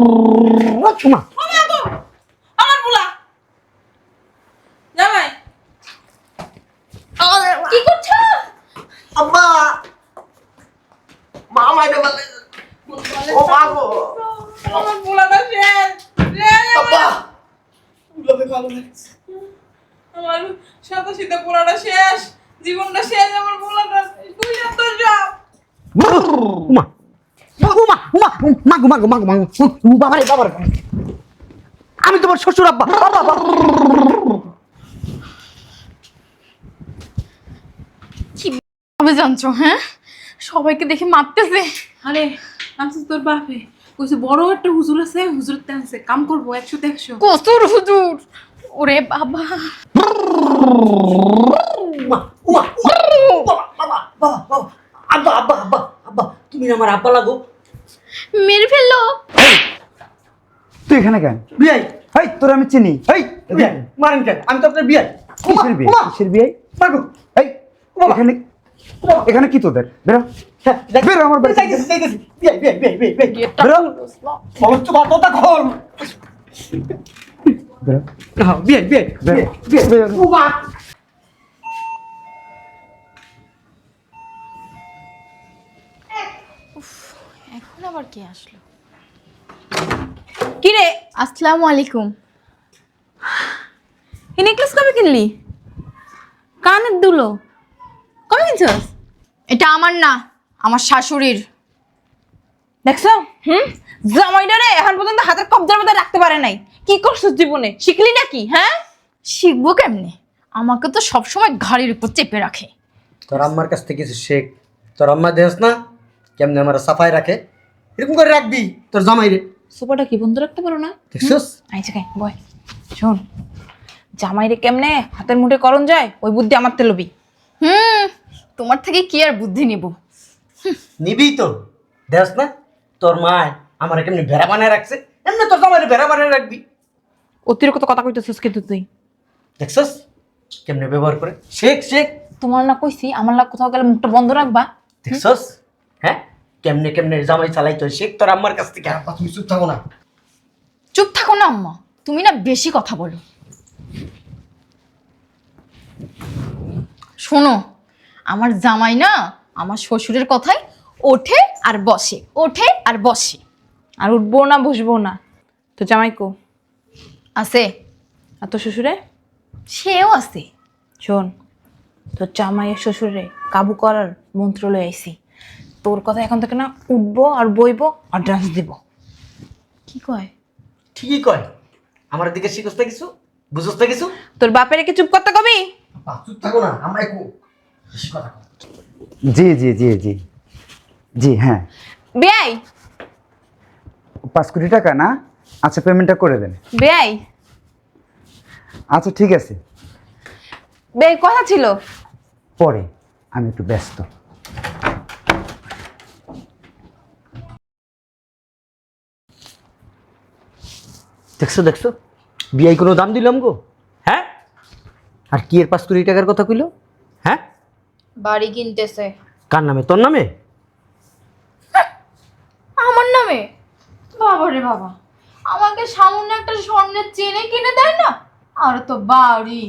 উমা আমার পোলা জামাই কি করছ আব্বা মা মাইরে বলে ও মা গো আমার পোলাটা শেষ শেষ আব্বা আমার সাথে সাথে পোলাটা শেষ জীবনটা শেষ আমার পোলাটা তুই তো যাও উমা উমা উমা মাগো মাগো মাগো মাগো বাবারে বাবারে। আমি তোমার শ্বশুর আব্বা। বাবা বাবা কবে জানছো হ্যাঁ? সবাইকে দেখে মারতেছে। আরে আনছিস তোর বাপে। কইছে বড় একটা হুজুর আছে হুজুর টানছে কাম করব একশোতে একশো। কসুর হুজুর! ওরে বাবা আব্বা আব্বা আব্বা আব্বা তুমি আমার আব্বা লাগো। মেরে ফেলল। তুই এখানে কেন? বিয়াই হেই তোর আমি চিনি। এই মারেন কেন? আমি তো আপনার বিয়াই কিসের বিয়ে কিসের বিয়ে মাগো এই এখানে এখানে কি তোদের? বেরো। হ্যাঁ, দেখ- বেরো আমার বাড়ি যাইতেছি, যাইতেছি। বিয়াই, বিয়াই, বিয়াই, বিয়াই। বেরো। বলছ বাতটা খোল। বেরো। হ্যাঁ, বিয়াই, বিয়াই, বেরো। বিয়াই, বিয়াই। বেরো। উমা। এখন আবার কে আসলো? কি রে আসসালামু আলাইকুম। এই নেকলেস কবে কিনলি? কানের দুলো। কবে কিনছস? এটা আমার না আমার শাশুড়ির। দেখছ? হুম? জামাইটা রে এখন পর্যন্ত হাতের কবজার মধ্যে রাখতে পারে নাই। কি করছিস জীবনে? শিখলি নাকি হ্যাঁ? শিখব কেমনে? আমাকে তো সবসময় ঘাড়ির উপর চেপে রাখে। তোর আম্মার কাছ থেকে কিছু শেখ। তোর আম্মা দেহস না? কেমনে আমার সাফাই রাখে? এরকম করে রাখবি তোর জামাই রে। সোফাটা কি বন্ধ রাখতে পারো না? দেখছিস? আইছে খাই বয়। শোন জামাইরে কেমনে হাতের মুঠে করণ যায় ওই বুদ্ধি আমার তে লবি। হুম তোমার থেকে কি আর বুদ্ধি নিব? নিবি তো। দেহস না তোর মা আমার কেমনি ভেড়া বানায় রাখছে এমনি তোর জামাই রে ভেড়া বানায় রাখবি। অতিরিক্ত কথা কইতেছিস কিন্তু তুই। দেখছিস? কেমনে ব্যবহার করে? শেখ শেখ। তোমার না কইছি আমার না কোথাও গেলে মুখটা বন্ধ রাখবা। দেখছস? হ্যাঁ? কেমনে কেমনে জামাই চালাইতো শেখ তোর আম্মার কাছ থেকে তুমি চুপ থাকো না। চুপ থাকো না আম্মা। তুমি না বেশি কথা বলো। শোনো আমার জামাই না আমার শ্বশুরের কথায় ওঠে আর বসে ওঠে আর বসে। আর উঠবো না বসবো না। তো জামাই কো? আছে। আর তোর শ্বশুরে? সেও আছে। শোন তোর জামাইয়ের শ্বশুরে কাবু করার মন্ত্র লয়ে আইছি তোর কথা এখন থেকে না উঠবো আর বইবো আর ডান্স দিব। কি কয়? ঠিকই কয়। আমার দিকে শিখছ না কিছু? বুঝছ না কিছু? তোর বাপের কি চুপ করতে কবি? চুপ থাকো না কথা কও। জি জি জি জি। জি হ্যাঁ। বেয়াই পাঁচ কোটি টাকা না? আচ্ছা পেমেন্টটা করে দেন। বেয়াই আচ্ছা ঠিক আছে। বেয়াই কথা ছিল। পরে আমি একটু ব্যস্ত। দেখছ দেখছ? বিয়াই কোনো দাম দিলাম গো হ্যাঁ? আর কি এর পাঁচ কোটি টাকার কথা কইলো? হ্যাঁ? বাড়ি কিনতেছে। কার নামে? তোর নামে? আমার নামে? বাবা রে বাবা। আমাকে সামান্য একটা স্বর্ণের চেনে কিনে দেয় না? আর তো বাড়ি।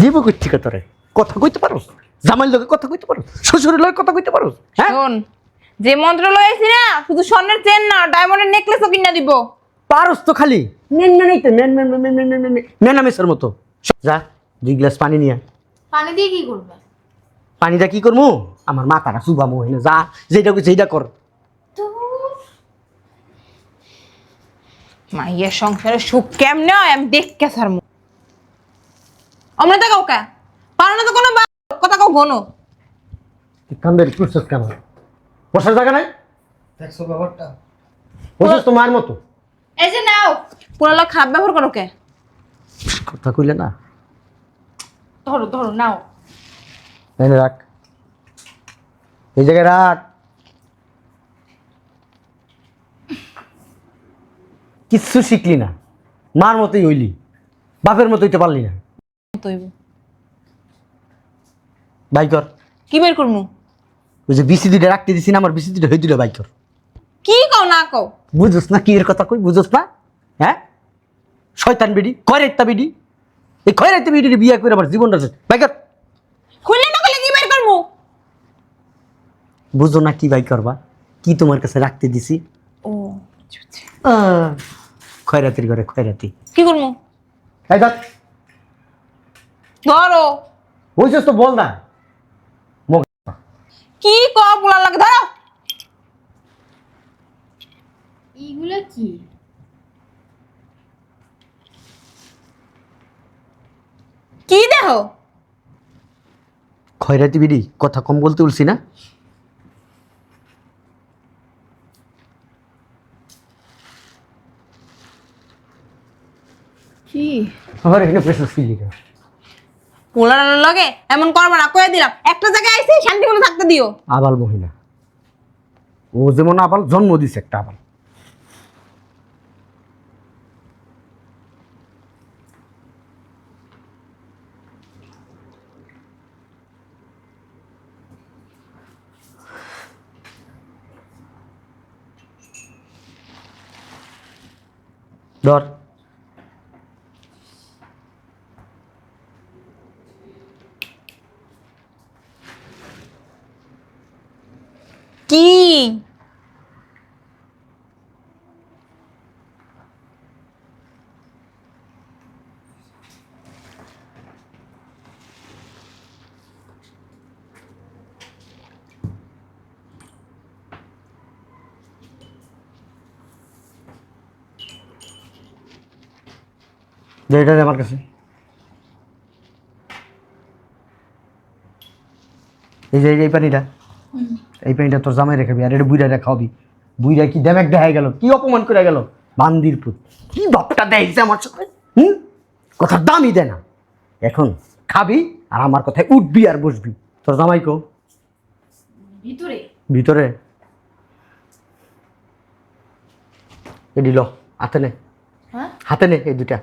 জীব করছি তোরে? কথা কইতে পারো জামাইর লোকে কথা কইতে পারো শ্বশুরের লোকে কথা কইতে পারো হ্যাঁ? শোন যে মন্ত্র লয়ে আইছি না শুধু স্বর্ণের চেন না ডায়মন্ডের নেকলেসও কিনা দিব। পারস তো খালি। মেন মেনই তো মেন মেন মেন মেন মেন মেন মেনামিসের মতো। যা দুই গ্লাস পানি নিয়ে। পানি দিয়ে কি করবে? পানিটা কি করব আমার মাথাটা চুবামো হইলে যা যেটা সেইটা কর। মাইয়ের সংসারে সুখ কেমনে হয় আমি দেখকে সার মুখ অমনে তো কাউকে? পারো না তো কোনো কথা কাউ ঘনো। কান্দারি করছিস কেন? বসার জায়গা নাই? দেখছ ব্যাপারটা? বসিস তো মার মতো। এই যে নাও। পুরো লোক খারাপ ব্যবহার করো কে? কথা কইলে না। ধরো ধরো নাও। এনে রাখ এই জায়গায় রাখ কিচ্ছু শিখলি না। মার মতোই হইলি। বাপের মতো হইতে পারলি না। তৈব বাই কর কি বের করমু? ওই যে বিসি দুইটা রাখতে দিছি না আমার বিসি দুইটা হয়ে দুইটা বাই কর কি কও না কও? বুঝোস না কি এর কথা কই? বুঝোস না? হ্যাঁ? শয়তান বিডি খয়রাইতা বিডি। এই খয়রাইতা বিডি বিয়ে করে আমার জীবনটা শেষ। বাইকার। খুললে না খুললে কি বের করব বুঝো না কি বাই করবা? কি তোমার কাছে রাখতে দিছি? ও আহ, খয়রাতির ঘরে খয়রাতি। কি করব এই দেখ ধরো। বুঝছিস তো বল না। কি ক পোলা লাগে? ধরো। এইগুলা কি? কি দেখো? খয়রাতি বিডি কথা কম বলতে বলছি না। কি? এখানে পোলার লগে এমন করবে না কয়ে দিলাম একটা জায়গায় আইসি শান্তি করে থাকতে দিও। আবাল মহিলা। ও যেমন আবাল জন্ম দিছে একটা আবাল। 4 দে এটা আমার কাছে। এই যে এই পানিটা এই পানিটা তোর জামাই রেখাবি আর এটা বুইরা বুইরা কি দেখ দেখা গেল কি অপমান করে গেল? বান্দির পুত। কি বাপটা দেখছে আমার সাথে? হুম? কথার দামই দেয় না। এখন খাবি আর আমার কথায় উঠবি আর বসবি। তোর জামাই কো? ভিতরে? ভিতরে। ল হাতে নে। হ্যাঁ? হাতে নে এই দুটা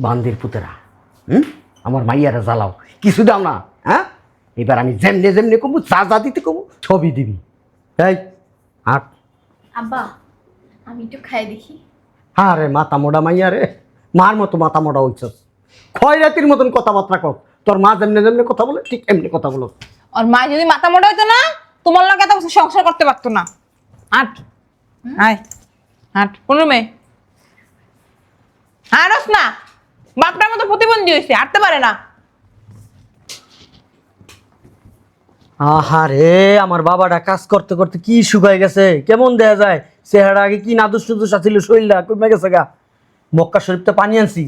বান্দির পুতেরা। হুম? আমার মাইয়ারা জ্বালাও। কিছু দাও না। হ্যাঁ? এবার আমি যেমনে যেমনে কমু চা যা দিতে কমু ছবি দিবি। এই। আট আব্বা আমি একটু খাই দেখি। হ্যাঁ রে মাথা মোড়া মাইয়া রে মার মতো মাথা মোড়া হইছস। খয়রাতির মতন কথাবার্তা কর। তোর মা যেমনে যেমনে কথা বলে ঠিক এমনি কথা বলো। আর মা যদি মাথা মোটা হইতো না তোমার লগে এত সংসার করতে পারতো না। আট। আয়। আট। কোন রুমে হারস না। মতো হয়েছে হাঁটতে পারে না। আহারে আমার বাবাটা কাজ করতে করতে কি শুকায় গেছে? কেমন দেয়া যায়? চেহারা আগে কি নাদুস নুদুস আছিল শরীরটা কমে গেছে গা। মক্কা শরীফতে পানি আনছি।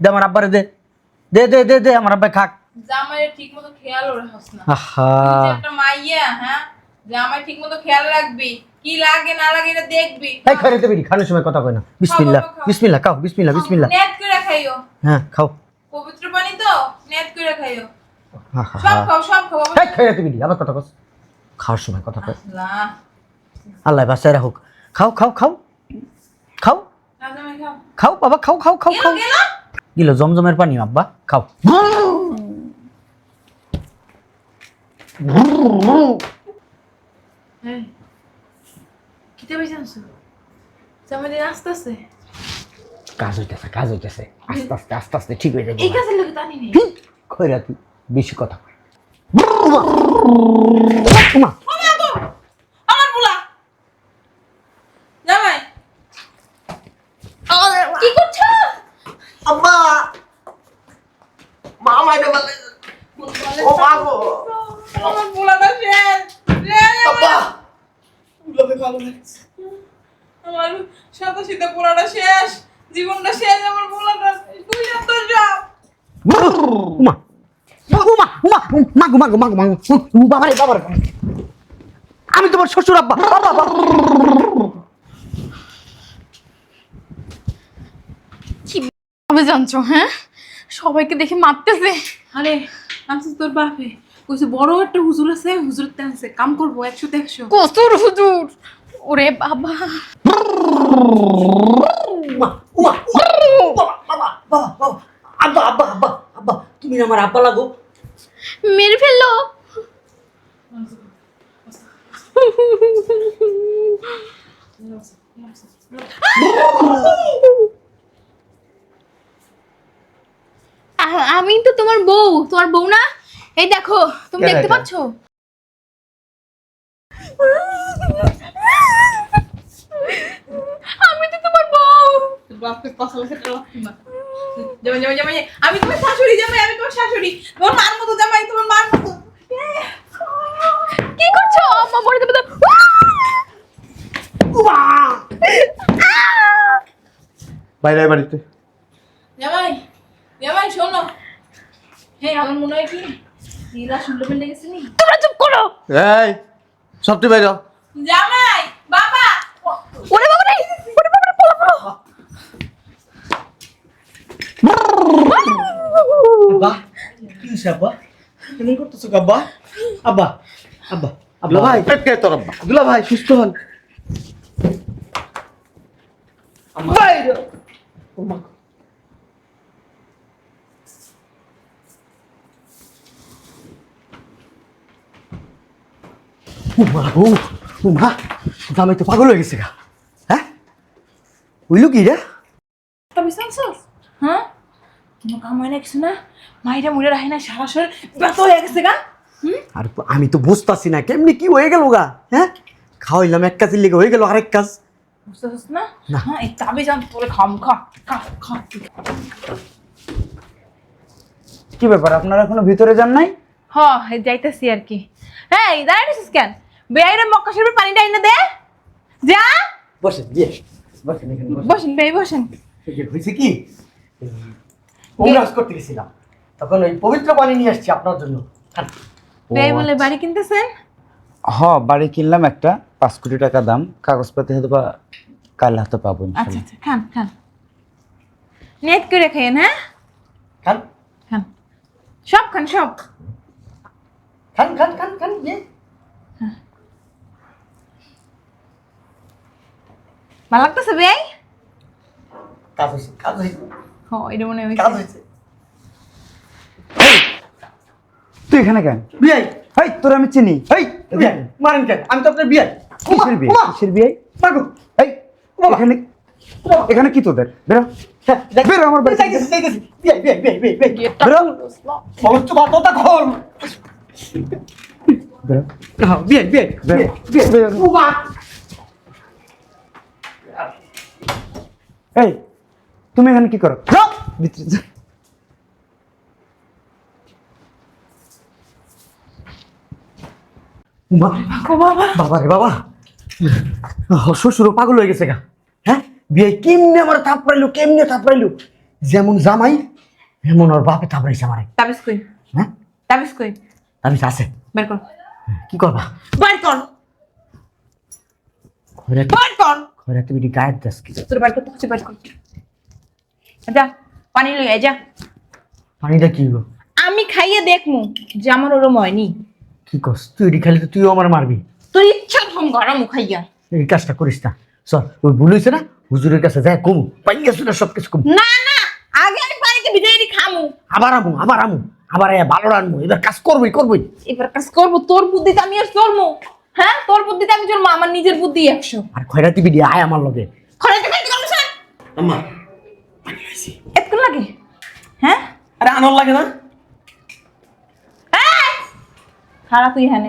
দে আমার আব্বারে দে। দে দে দে দে আমার আব্বাই খাক। জামাই ঠিক মতো খেয়াল রাখস না। আহা। একটা মাইয়া হ্যাঁ? জামাই ঠিক মতো খেয়াল রাখবি। কি লাগে না লাগে এটা দেখবি। এই খাই খানোর সময় কথা কয় না। বিসমিল্লাহ। বিসমিল্লাহ খাও বিসমিল্লাহ বিসমিল্লাহ। নেট করে খাইও। হ্যাঁ খাও। পবিত্র পানি তো নেট করে খাইও। সব খাও সব খাও খাই আবার কথা কস। খাওয়ার সময় কথা কয়। আল্লাহ। আল্লাহ বাঁচায় রাখুক। খাও খাও খাও। খাও। খাও। বাবা খাও খাও খাও খাও। গিল জমজমের পানি আব্বা। খাও। এই। কিতে বেশি আনছো জামাই দিন আস্তে আস্তে কাজ হইতেছে কাজ হইতেছে আস্তে আস্তে আস্তে আস্তে ঠিক হয়ে যাবে এই কাজের লোক জানি নি তুই বেশি কথা কয়। উমা, আমার পোলা জামাই কি করছ আব্বা মামা এটা বলে ও মা গো আমার পোলাটা শেষ শেষ আব্বা আমার সাথে সাথে পোলাটা শেষ জীবনটা শেষ আমার পোলাটা তুই তো যাও উমা উমা উমা মাগো মাগো। মাগো মাগো বাবারে বাবারে। আমি তোমার শ্বশুর আব্বা। বাবা বাবা জানছো হ্যাঁ? সবাইকে দেখে মারতেছে। আরে আনছিস তোর বাপে। কইছে বড় একটা হুজুর আছে হুজুর টানছে কাম করব একশোতে একশো। কসুর হুজুর। ওরে বাবা। উমা উমা উমা বাবা বাবা বাবা আব্বা আব্বা আব্বা আব্বা তুমি আমার আব্বা লাগো। মেরে ফেলল। আমি তো তোমার বউ তোমার বউ না? এই দেখো তুমি দেখতে? পাচ্ছ? আমি তো তোমার বউ। জামাই জামাই জামাই আমি তোমার শাশুড়ি জামাই আমি তোমার শাশুড়ি। তোমার মার মতো জামাই তোমার মার মতো। কি করছ? আম্মা মরে যাবে তো। বাইরে বাড়িতে। জামাই জামাই শোনো। হ্যাঁ আমার মনে হয় কি? নীলা শুনলে পেলে গেছে নি তোমরা চুপ করো। এই সবটি বাইরে যাও। জামাই বাবা ওরে বাবা রে ওরে বাবা রে পলা পলা আব্বা কি হইছে আব্বা? কেমন করতেছো আব্বা? আব্বা আব্বা আব্বা। ভাই কে তোর আব্বা। দুলা ভাই সুস্থ হন। বাইরে ও মা। ও মা ও ও মা জামাই তো পাগল হয়ে গেছে গা। হ্যাঁ? বুঝলো কি রে তবে শুনছস হ্যাঁ কোনো কাম হয় না কিছু না? মাইরা মুড়ে রাখে না সারা শরীর ব্যথা হয়ে গেছে গা। আর আমি তো বুঝতেছি না কেমনি কি হয়ে গেল গা হ্যাঁ? খাওয়াইলাম এক কাজের লেগে হয়ে গেল আরেক কাজ। বুঝতেছিস না? না। হ্যাঁ এই তাবে জান তোরে খাম খা খা খা। কি ব্যাপার আপনারা এখনও ভিতরে যান নাই? হ যাইতেছি আর কি। হ্যাঁ দাঁড়াইছিস কেন? বেআইরে মক্কা শরীফের পানিটা এনে দে। যা। বসেন বসেন বসেন। বসেন বসেন। হয়েছে কি? ওমরাজ করতে গেছিলাম। তখন ওই পবিত্র পানি নিয়ে আসছি আপনার জন্য। খান। বলে বাড়ি কিনতেছেন হ বাড়ি কিনলাম একটা পাঁচ কোটি টাকা দাম। কাগজপাতি হয়তো বা কাল হাতে পাবো আচ্ছা আচ্ছা খান খান। নেট করে খাইয়েন হ্যাঁ? খান। খান। সব খান সব। খান খান খান খান বিয়ে ভালো লাগতেছে বেআই কাজ হয়েছে কাজ হয়েছে এটা মনে কাজ হয়েছে তুই এখানে কেন? বিয়ে হাই তোর আমি চিনি। এই বিয়ে মারেন কেন? আমি তো আপনার বিয়ে কিসের বিয়ে কিসের বিয়ে মাগো এই এখানে এখানে কি তোদের? বেরো। বেরো আমার বাড়ি থেকে। বিয়ে বিয়ে বিয়ে বিয়ে বিয়ে বেরো। সমস্ত বাধ্যতা খোল। বেরো। বিয়ে বিয়ে বেরো। বিয়ে বেরো। এই তুমি এখানে কি করো? বাবা। রে বাবা। শ্বশুরও পাগল হয়ে গেছে গা। হ্যাঁ? বিয়ে কেমনে আমার থাপড়াইলো কেমনে থাপড়াইলো? যেমন জামাই এমন ওর বাপে থাপড়াইছে আমারে। তাবিজ কই? হ্যাঁ? তাবিজ কই? আমি আছে। বের কর। কি করবা? বের কর। ঘরে বের কর। ঘরে তুমি গায়ের দাস কি? তোর বের বের কর। যা পানি লই আয় যা। পানিটা কি গো? আমি খাইয়ে দেখমু যে আমার ওরম হয়নি। কি করস তুই এটি খালি তো তুইও আমার মারবি। তোর ইচ্ছা ভঙ্গ গরম খাইয়া। এই কাজটা করিস না। চল ওই ভুল হয়েছে না? হুজুরের কাছে কমু। পাইয়া শুনে সব কিছু কমু। না না আগে আমি পানিতে ভিজাই খামু। আবার আমু আবার আমু আবার এ ভালো রানবো এবার কাজ করবই করবই। এবার কাজ করব তোর বুদ্ধিতে আমি আর চলমু। হ্যাঁ তোর বুদ্ধিতে আমি চলবো আমার নিজের বুদ্ধি একশো। আর খয়রাতি বিডি আয় আমার লগে। খরচ খাইতে স্যার আম্মা এতক্ষণ লাগে? হ্যাঁ? আরে লাগে না। খারাপ তুই হ্যাঁ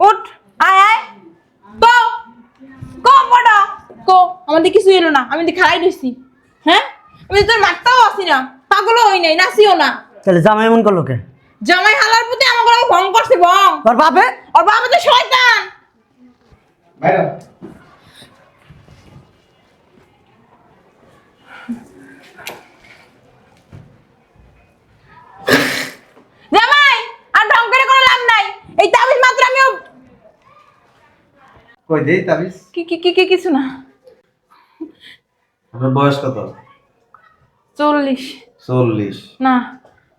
উঠ আয় আয়। কো কো বড় কো আমাদের কিছু এলো না। আমি তো খাই দিছি। হ্যাঁ? আমি তো তোর মারতেও আসি না। পাগলও হই নাই নাচিও না। তাহলে জামাই এমন করল কে? জামাই হালার প্রতি আমাকে ওরা ভং করছে ভং তোর বাপে? ওর বাবা তো শয়তান। জামাই আর ঢং করে কোনো লাভ নাই। এই তাবিজ মাত্র আমিও কই দেই তাবিজ? কি কি কি কি কিছু না। আপনার বয়স কত? চল্লিশ। চল্লিশ। না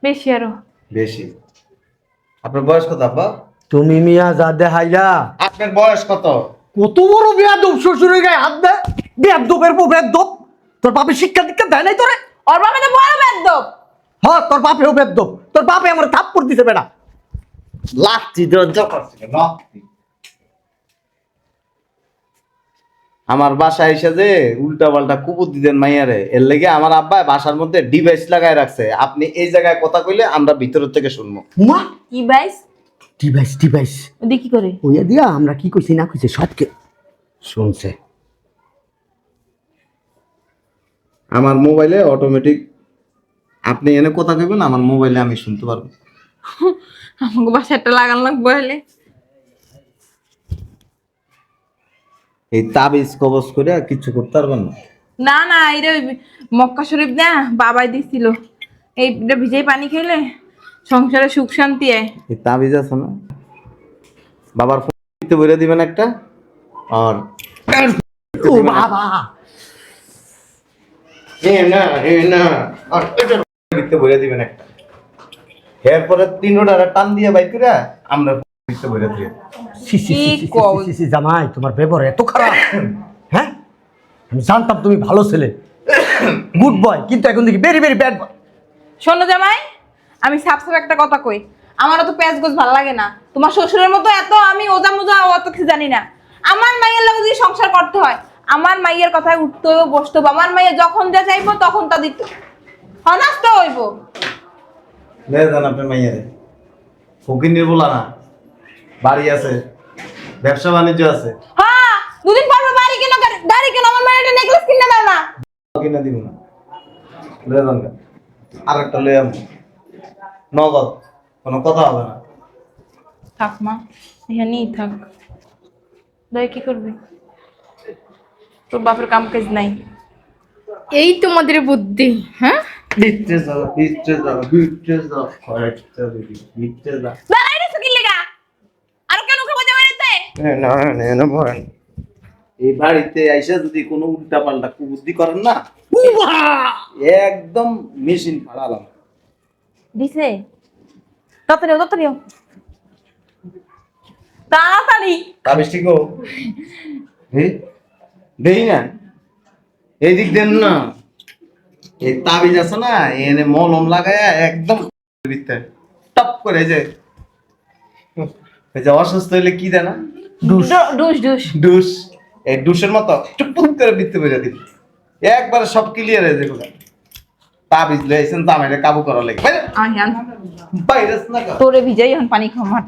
বেশি আরও। বেশি। আপনার বয়স কত আব্বা? তুমি মিয়া যা দেখাইলা। আপনার বয়স কত? কত বড় বেয়াদব শ্বশুরের গায়ে হাত দে বেয়াদবের পর বেয়াদব? তোর বাপে শিক্ষা দীক্ষা দেয় নাই তোরে? ওর বাবা তো বড় বেদ্যপ হ তোর বাপেও বেদ্য তোর বাপে আমার থাপ্পড় দিছে বেটা। লাঠি জকর ছিল লাঠি আমার বাসায় এসে যে উল্টা পাল্টা কুকুর দিতেন মাইয়ারে এর লেগে আমার আব্বা বাসার মধ্যে ডিভাইস লাগায় রাখছে। আপনি এই জায়গায় কথা কইলে আমরা ভিতরের থেকে শুনব। কি ডিভাইস ডিভাইস ওদি কি করে? ওইয়া দিয়া আমরা কি কইছি না কইছি সবকে শুনছে। আমার মোবাইলে অটোমেটিক আপনি এনে কথা কইবেন আমার মোবাইলে আমি শুনতে পারব। আমাকে বাসাটা লাগান লাগবে হলে। এই তাবিজ কবজ করে আর কিছু করতে পারবেন না। না না এটা মক্কা শরীফ না বাবাই দিছিল। এইটা ভিজাই পানি খেলে সংসারে সুখ শান্তি আয়। এই তাবিজ আছে না? বাবার ফোন বলে দিবেন একটা? আর ও বাবা! এ না এ না আর এটার লিখতে বলে দিবেন একটা। এরপরে তিন ওটা টান দিয়ে বাইক করে আমরা জামাই তোমার ব্যবহার এত খারাপ। হ্যাঁ? আমি জানতাম তুমি ভালো ছেলে। গুড বয় কিন্তু এখন দেখি ভেরি ভেরি ব্যাড বয় শোনো জামাই আমি একটা কথা কই। আমারও তো প্যাঁচ গোছ ভালো লাগে না। তোমার শ্বশুরের মতো এত আমি ওজা মোজা অত কিছু জানি না। আমার মাইয়ের লগে যদি সংসার করতে হয় আমার মাইয়ের কথায় উঠতে হইব বসতে হইব আমার মাইয়া যখন যা চাইব তখন তা দিত। হনাস্ত হইব। লে জান আপনি মাইয়ারে। ফকির বলা না। বাড়ি আছে ব্যবসা বাণিজ্য আছে। হ্যাঁ দুদিন পর বাড়ি কেন গাড়ি- কেন আমার মায়ের একটা নেকলেস কিনে দাও না। কিনে দিব না। আর একটা লয়ে আমি নগদ কোনো কথা হবে না। থাক মা এখানেই থাক। দয় কি করবি? তোর বাপের কাম কাজ নাই। এই তোমাদের বুদ্ধি হ্যাঁ? বিট্রে যাও বিট্রে যাও বিট্রে যাও। বিট্রে যাও দাঁড়াই রে সুকিল লেগা আর কেন খাব জামাইতে না না না ভয় এই বাড়িতে আইসা যদি কোনো উল্টা পাল্টা কুবুদ্ধি করেন না একদম মেশিন ফাড়ালাম দিছে? তাড়াতাড়ি তাড়াতাড়ি। তাড়াতাড়ি। তাবিজ ঠিক এই দেই না। এই দিক দেন না। এই তাবিজ আছে না এনে মলম লাগায় একদম টপ করে যে। অসুস্থ হইলে কি দেয় না ডুস ডুস ডুস ডুস এই ডুসের মতো টুপুক করে বৃত্তি বেজে দিন একবারে সব ক্লিয়ার হয়ে যাবে। তাবিজ লইছেন তামাইলে কাবু করা লাগে। বাইরে। তোরে ভিজাই হন পানি খাও মাঠ